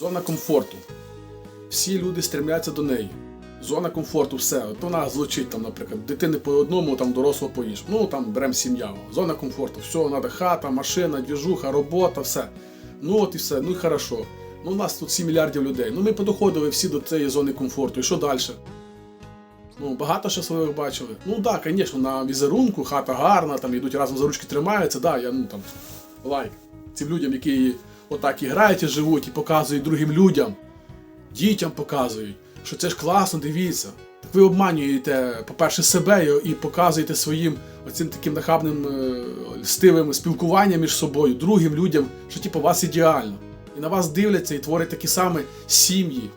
Зона комфорту. Всі люди стремляться до неї. Зона комфорту, все. От вона звучить там, наприклад, дитини по одному, там дорослого по іншому. Ну там беремо сім'я. Зона комфорту. Все, треба хата, машина, двіжуха, робота, все. Ну от і все, ну і хорошо. Ну, у нас тут 7 мільярдів людей. Ну ми подоходили всі до цієї зони комфорту. І що далі? Ну, багато щасливих бачили. Ну так, да, звісно, на візерунку хата гарна, там йдуть разом за ручки тримаються, да, я ну там лайк. Цим людям, які отак і грають і живуть, і показують другим людям, дітям показують, що це ж класно, дивіться. Так ви обманюєте, по-перше, себе і показуєте своїм оцим таким нахабним е, льстивим спілкуванням між собою, другим людям, що типу, вас ідеально. І на вас дивляться і творять такі самі сім'ї,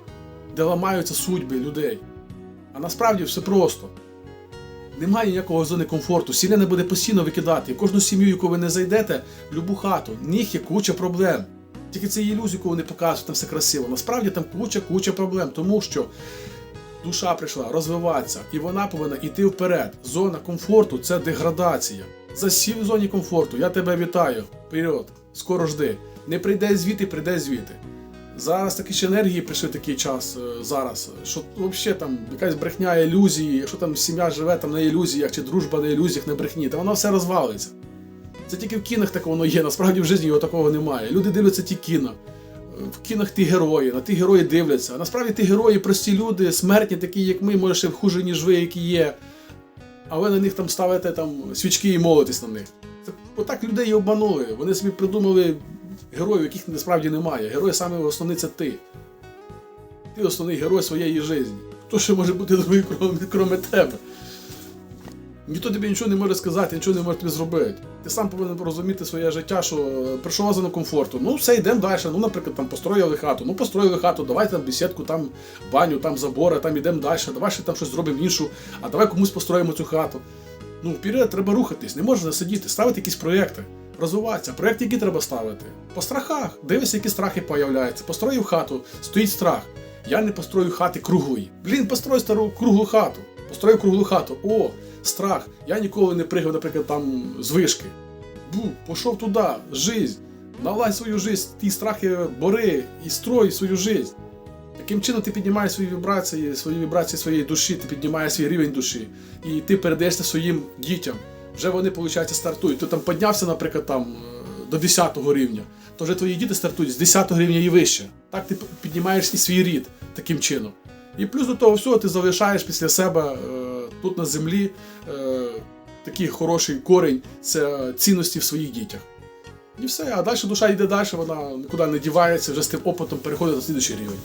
де ламаються судьби людей. А насправді все просто. Немає ніякого зони комфорту. Сім'я не буде постійно викидати. І кожну сім'ю, яку ви не зайдете, в любу хату, в них є куча проблем. Тільки це ілюзія, яку вони показують, там все красиво. Насправді там куча, куча проблем, тому що душа прийшла розвиватися, і вона повинна йти вперед. Зона комфорту це деградація. Засів в зоні комфорту, я тебе вітаю. Вперед, скоро жди. Не прийде звідти, прийде звідти. Зараз такі ще енергії прийшли такий час е, зараз, що взагалі там якась брехня ілюзії, якщо там сім'я живе там на ілюзіях чи дружба на ілюзіях, на брехні, то воно все розвалиться. Це тільки в кінах так воно є, насправді в житті його такого немає. Люди дивляться ті кіно. В кінах ті герої, на ті герої дивляться. А насправді ті герої прості люди, смертні, такі, як ми, може, ще хуже, ніж ви, які є. А ви на них там ставите там свічки і молитесь на них. Це отак людей і обманули. Вони собі придумали героїв, яких насправді немає. Герой саме основний це ти. Ти основний герой своєї житті. Хто ще може бути другий, крім тебе? Ніхто тобі нічого не може сказати, нічого не може тобі зробити. Ти сам повинен розуміти своє життя, що е, прийшла зона комфорту. Ну, все, йдемо далі. Ну, наприклад, там построїли хату. Ну, построїли хату, давай там бесідку, там баню, там забори, там йдемо далі, давай ще там щось зробимо іншу, а давай комусь построїмо цю хату. Ну, вперед треба рухатись, не можна сидіти, ставити якісь проєкти, розвиватися. Проєкти, які треба ставити. По страхах. Дивишся, які страхи появляються. Построїв хату, стоїть страх. Я не построю хати круглої. Блін, построй стару круглу хату. Построю круглу хату. О, страх. Я ніколи не пригав, наприклад, там з вишки. Бу, пішов туди, жизнь. Наладь свою жизнь, ті страхи бори і строй свою жизнь. Таким чином ти піднімаєш свої вібрації, свої вібрації своєї душі, ти піднімаєш свій рівень душі. І ти передаєшся своїм дітям. Вже вони, виходить, стартують. Ти там піднявся, наприклад, там, до 10 рівня, то вже твої діти стартують з 10 рівня і вище. Так ти піднімаєш і свій рід таким чином. І плюс до того всього ти залишаєш після себе е, тут на землі е, такий хороший корінь це цінності в своїх дітях. І все, а далі душа йде далі, вона нікуди не дівається, вже з тим опитом переходить на слідуючий рівень.